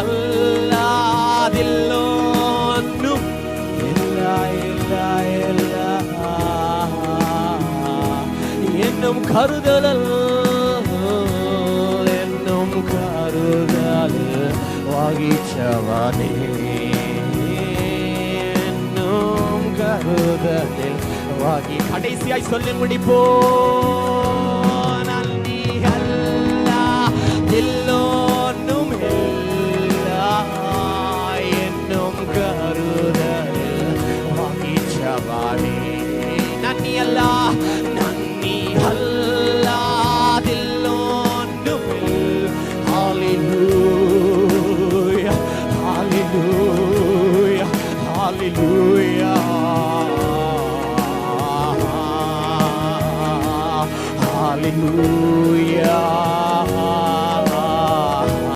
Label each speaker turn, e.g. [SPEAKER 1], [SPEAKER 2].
[SPEAKER 1] അല്ലാതില്ലൊന്നും ഇല്ല ഇല്ല ഇല്ല എന്നും കരുതൽ എന്നും കരുതൽ വഹിച്ചവനേ എന്നും കരുതലിൽ വാങ്ങി கடைசியாய் சொல்லி முடிப்போ ಪ್ರಿಯವಾಣಿ ನನ್ನಿಯಲ್ಲ Hallelujah. Hallelujah.